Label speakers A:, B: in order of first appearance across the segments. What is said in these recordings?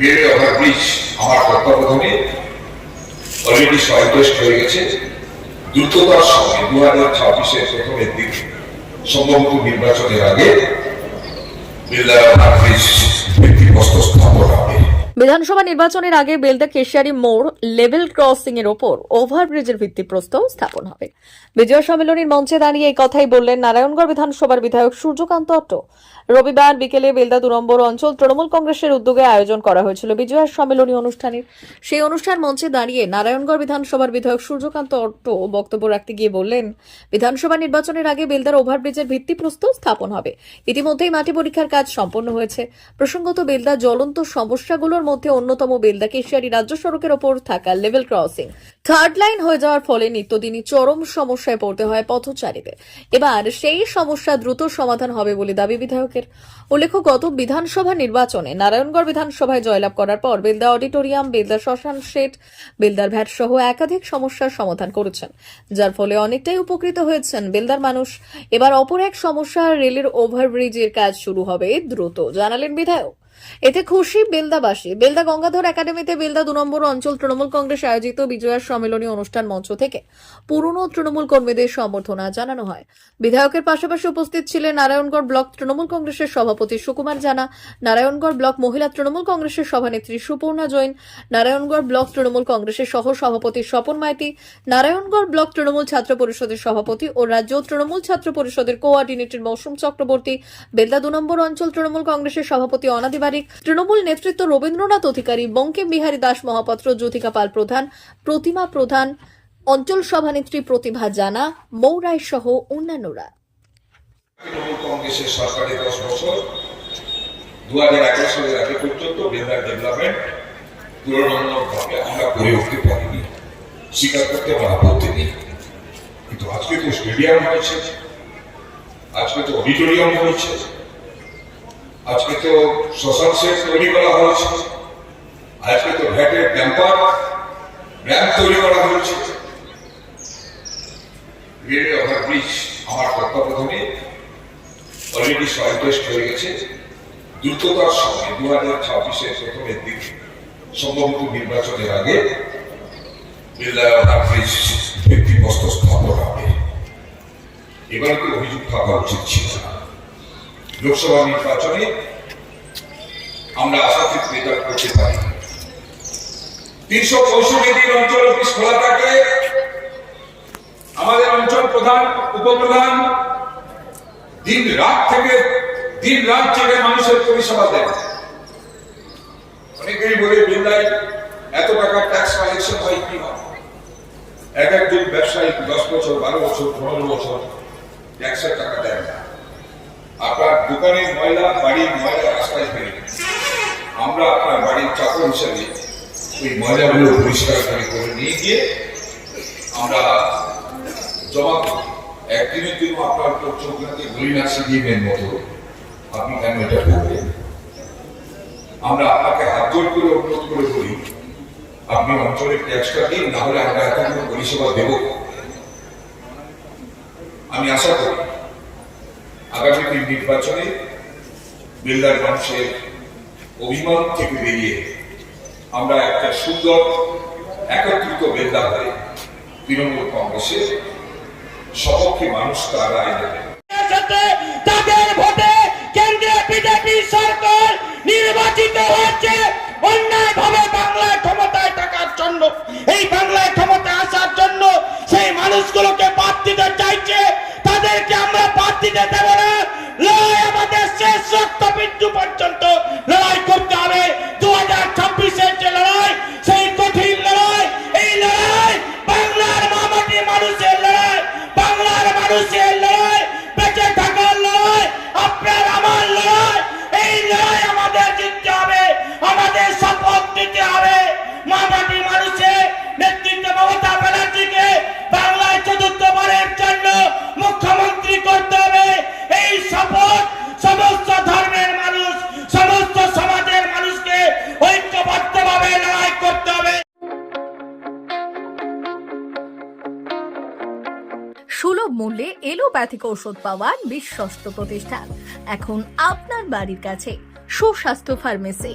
A: Railway overbridge আমার তত্ত্বাবধানে already হয়ে গেছে। দ্রুততার সঙ্গে দু হাজার ছাব্বিশের প্রথমের দিকে সম্ভবত নির্বাচনের আগে বিল্লার ওভারব্রিজ ভিত্তিপ্রস্তর স্থাপন হবে।
B: বিধানসভা নির্বাচনের আগে বেলদা কেশিয়ারি মোড় লেভেল ক্রসিং এর ওপর ওভারব্রিজের ভিত্তিপ্রস্তর স্থাপন হবে। বিজয় সম্মেলনীর মঞ্চে দাঁড়িয়ে এই কথাই বললেন নারায়ণগড় বিধানসভার বিধায়ক সূর্যকান্ত অট্ট। রবিবার বিকেলে বেলদা দু নম্বর অঞ্চল তৃণমূল কংগ্রেসের উদ্যোগে আয়োজন করা হয়েছিল বিজয় সম্মেলনী অনুষ্ঠানের। সেই অনুষ্ঠান মঞ্চে দাঁড়িয়ে নারায়ণগড় বিধানসভার বিধায়ক সূর্যকান্ত অট্ট বক্তব্য রাখতে গিয়ে বললেন, বিধানসভা নির্বাচনের আগে বেলদার ওভারব্রিজের ভিত্তিপ্রস্তর স্থাপন হবে। ইতিমধ্যেই মাটি পরীক্ষার কাজ সম্পন্ন হয়েছে। প্রসঙ্গত বেলদা জ্বলন্ত সমস্যাগুলোর মধ্যে অন্যতম বেলদা কেশিয়ারি রাজ্য সড়কের ওপর থাকা লেভেল ক্রসিং। থার্ড লাইন হয়ে যাওয়ার ফলে নিত্যদিনই চরম সমস্যায় পড়তে হয় পথচারীদের। এবার সেই সমস্যা দ্রুত সমাধান হবে বলে দাবি বিধায়কের। উল্লেখ্য, গত বিধানসভা নির্বাচনে নারায়ণগড় বিধানসভায় জয়লাভ করার পর বেলদা অডিটোরিয়াম, বেলদা শ্মশান শেড, বেলদার ভ্যাট সহ একাধিক সমস্যার সমাধান করেছেন, যার ফলে অনেকটাই উপকৃত হয়েছেন বেলদার মানুষ। এবার অপর এক সমস্যা, রেলের ওভারব্রিজের কাজ শুরু হবে দ্রুত, জানালেন বিধায়ক। এতে খুশি বেলদাবাসী। বেলদা গঙ্গাধর একাডেমিতে বেলদা দু নম্বর অঞ্চল তৃণমূল কংগ্রেস আয়োজিত বিজয়ার সম্মেলনী অনুষ্ঠান মঞ্চ থেকে পুরনো তৃণমূল কর্মীদের সম্বর্ধনা জানানো হয়। বিধায়কের পাশাপাশি উপস্থিত ছিলেন নারায়ণগড় ব্লক তৃণমূল কংগ্রেসের সভাপতি সুকুমার জানা, নারায়ণগড় ব্লক মহিলা তৃণমূল কংগ্রেসের সভানেত্রী সুপর্ণা জৈন, নারায়ণগড় ব্লক তৃণমূল কংগ্রেসের সহ সভাপতি স্বপন মাইতি, নারায়ণগড় ব্লক তৃণমূল ছাত্র পরিষদের সভাপতি ও রাজ্য তৃণমূল ছাত্র পরিষদের কোঅর্ডিনেটর মৌসুম চক্রবর্তী, বেলদা দু নম্বর অঞ্চল তৃণমূল কংগ্রেসের সভাপতি অনাদি বারিক তৃণমূল নেতৃত্ব রবীন্দ্রনাথ অধিকারী বঙ্কিম বিহারী দাস মহাপাত্র, জ্যোতিকা পাল প্রধান, প্রতিমা প্রধান, অঞ্চল সভানেত্রী প্রতিভা জানা মৌরাই সহ অন্যান্যরা।
A: আজকে তো অডিটোরিয়াম হয়েছে আজকে তো শ্মশান সেট তৈরি করা হয়েছে। আজকে তো ভ্যাটের ড্যাম্পার র্যাম্প তৈরি করা হয়েছে। রেলওয়ে ওভারব্রিজ আমার তত্ত্বাবধানে অলরেডি হয়ে গেছে। দ্রুততার সঙ্গে দু হাজার ছাব্বিশের প্রথমের সম্ভবত নির্বাচনের আগে বিল্লায় স্থাপন হবে। এবার কি অভিযোগ থাকা উচিত ছিল না। লোকসভা নির্বাচনে আমরা আশাতীত রেজাল্ট করতে পারি। তিনশো পঁয়ষট্টি দিন অঞ্চল অফিস খোলা থাকলে আমাদের অঞ্চল প্রধান, উপপ্রধান দিন রাত থেকে, দিন রাত জেগে মানুষের পরিষেবা দেন। অনেকেই বলে, বিল্লায় এত টাকা ট্যাক্স কালেকশন হয় কি হয়? এক একজন ব্যবসায়ী দশ বছর, বারো বছর, পনেরো বছর ট্যাক্সের টাকা দেয় না। আপনার দোকানের ময়লা, বাড়ির ময়লা রাস্তায় ফেলে আমরা আপনার বাড়ির চাকর হিসাবে ওই ময়লাগুলো পরিষ্কার করে করে নিয়ে গিয়ে আমরা জমা করি। একদিনের জন্য আপনার তো চোখটাকে গলিনা সিডিএমের মতো। আপনি কেন এটা করবেন? আমরা আপনাকে হাত জোর করে অনুরোধ করে বলি, আপনি অঞ্চলের ট্যাক্সটা দিন, না হলে আমরা এতগুলো পরিষেবা দেব। আমি আশা করি আগামী দিন নির্বাচনে বিল্ডার মানুষের অভিমান থেকে বেরিয়ে আমরা একটা সুন্দর, একত্রিত বেলদা হয়ে তৃণমূল কংগ্রেসের সপক্ষে মানুষ তার রায়
C: সাথে তাদের ভোটে কেন্দ্রে বিজেপি সরকার নির্বাচিত হয়েছে। অন্যায় ভাবে বাংলায় ক্ষমতায় থাকার জন্য, এই বাংলায় ক্ষমতায় আসার জন্য সেই মানুষগুলোকে বাদ দিতে নিতে হবে। মামাটি মানুষের নেতৃত্ব মমতা ব্যানার্জিকে বাংলায় চতুর্থবারের জন্য মুখ্যমন্ত্রী করতে হবে। এই শপথ সমস্ত ধর্মের মানুষ, সমস্ত সমাজের মানুষকে ঐক্যবদ্ধভাবে লড়াই করতে হবে।
B: সুলভ মূল্যে এলোপ্যাথিক ঔষধ পাওয়ার বিশ্বস্ত প্রতিষ্ঠান। এখন আপনার বাড়ির কাছে সুস্বাস্থ্য ফার্মেসি।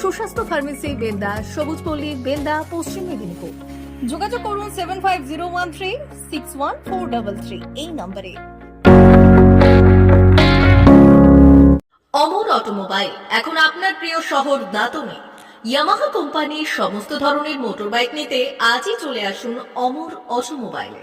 B: সুস্বাস্থ্য ফার্মেসি, বেলদা, সবুজপল্লী, বেলদা, পশ্চিম মেদিনীপুর। যোগাযোগ করুন seven five zero one three six one four double three এই নম্বরে। অমর অটোমোবাইল, এখন আপনার প্রিয় শহর দাতনে। ইয়ামাহা কোম্পানির সমস্ত ধরনের মোটর বাইক নিতে আজই চলে আসুন অমর অটোমোবাইলে।